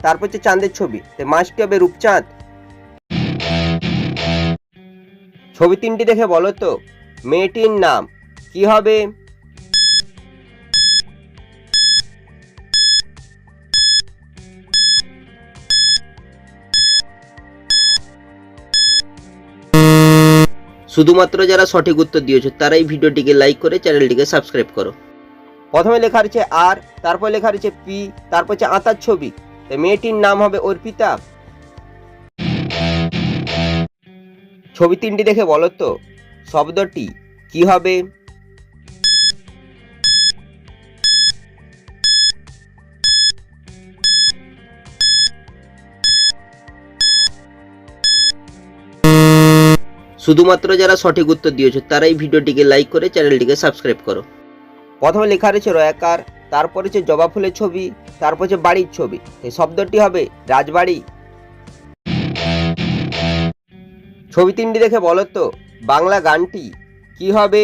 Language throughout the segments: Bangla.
তারপর হচ্ছে চাঁদের ছবি। মাছটি হবে রূপচাঁদ? ছবি তিনটি দেখে বলো তো। মেয়েটির নাম কি হবে? শুধুমাত্র যারা সঠিক উত্তর দিয়েছ, তারাই ভিডিওটিকে লাইক করে চ্যানেলটিকে সাবস্ক্রাইব করো। প্রথমে লেখা রয়েছে আর, তারপর লেখা রয়েছে পি, তারপর হচ্ছে আতার ছবি। মেয়েটির নাম হবে অর্পিতা। ছবি তিনটি দেখে বলো তো, শব্দটি কি হবে? শুধুমাত্র যারা সঠিক উত্তর দিয়েছ, তারাই ভিডিওটিকে লাইক করে চ্যানেলটিকে সাবস্ক্রাইব করো। প্রথমে লেখা রয়েছে রয়াকার তারপর হচ্ছে জবা ফুলের ছবি, তারপর হচ্ছে বাড়ির ছবি। এই শব্দটি হবে রাজবাড়ি। ছবি তিনটি দেখে বলো তো, বাংলা গানটি কি হবে?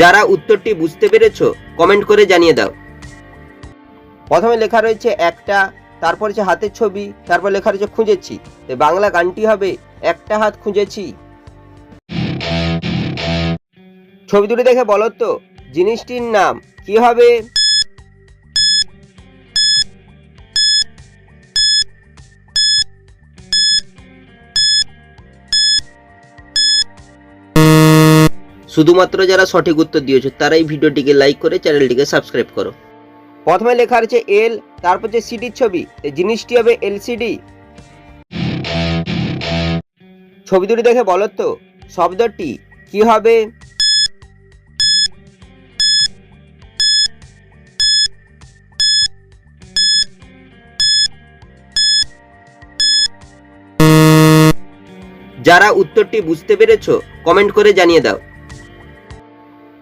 যারা উত্তরটি বুঝতে পেরেছ, কমেন্ট করে জানিয়ে দাও। প্রথমে লেখা রয়েছে একটা তারপর যে হাতের ছবি, তারপর লেখা রয়েছে খুঁজেছি বাংলা গানটি হবে একটা হাত খুঁজেছি। ছবি দুটি দেখে বলো তো, জিনিসটির নাম কি হবে? শুধুমাত্র যারা সঠিক উত্তর দিয়েছ, তারাই ভিডিওটিকে লাইক করে চ্যানেলটিকে সাবস্ক্রাইব করো। প্রথমে লেখা রয়েছে এল তারপর যে সিডির ছবি, এই জিনিসটি হবে এলসিডি ছবি দুটি দেখে বলো তো, শব্দটি কি হবে? যারা উত্তরটি বুঝতে পেরেছ কমেন্ট করে জানিয়ে দাও।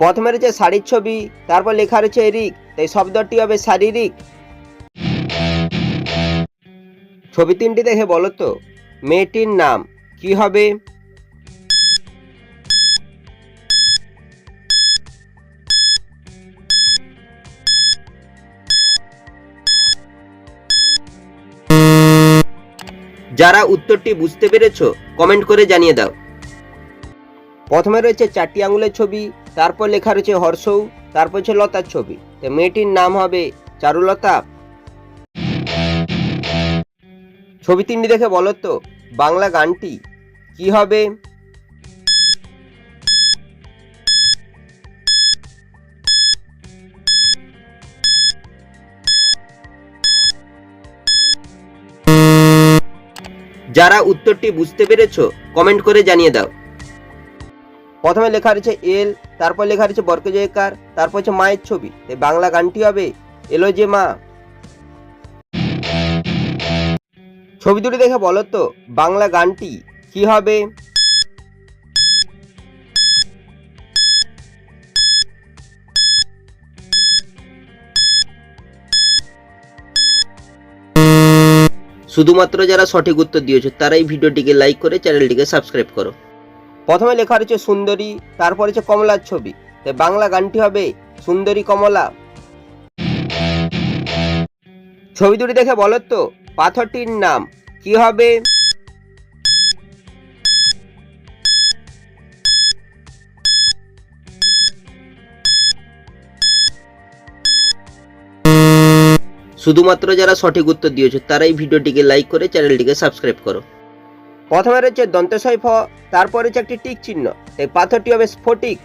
প্রথমে রয়েছে শাড়ির ছবি, তারপর লেখা রয়েছে এরিক তাই শব্দটি হবে শারীরিক। ছবি তিনটি দেখে বলো তো, মেয়েটির নাম কি হবে? যারা উত্তরটি বুঝতে পেরেছ, কমেন্ট করে জানিয়ে দাও। প্রথমে রয়েছে চারটি আঙুলের ছবি, তারপর লেখা রয়েছে হর্ষৌ, তারপর হচ্ছে লতার ছবি। তো মেয়েটির নাম হবে চারুলতা। ছবি তিনটি দেখে বলো তো, বাংলা গানটি কি হবে? যারা উত্তরটি বুঝতে পেরেছ, কমেন্ট করে জানিয়ে দাও। প্রথমে লেখা রয়েছে এল, তারপর লেখা রয়েছে বর্গজয়কার তারপর হচ্ছে মায়ের ছবি। এই বাংলা গানটি হবে এলো যে মা। ছবি দুটি দেখে বলো তো, বাংলা গানটি কি হবে? শুধুমাত্র যারা সঠিক উত্তর দিয়েছ, তারাই ভিডিওটিকে লাইক করে চ্যানেলটিকে সাবস্ক্রাইব করো। প্রথমে লেখা রয়েছে সুন্দরী, তারপর হচ্ছে কমলার ছবি। তাই বাংলা গানটি হবে সুন্দরী কমলা। ছবি দুটি দেখে বলো তো, পাথরটির নাম কি হবে? শুধুমাত্র যারা সঠিক উত্তর দিয়েছ, তারাই ভিডিওটিকে লাইক করে চ্যানেলটিকে সাবস্ক্রাইব করো। প্রথমে রয়েছে দন্তশয় ফ তারপর রয়েছে একটি টিক চিহ্ন। এই পাথরটি হবে স্ফটিক।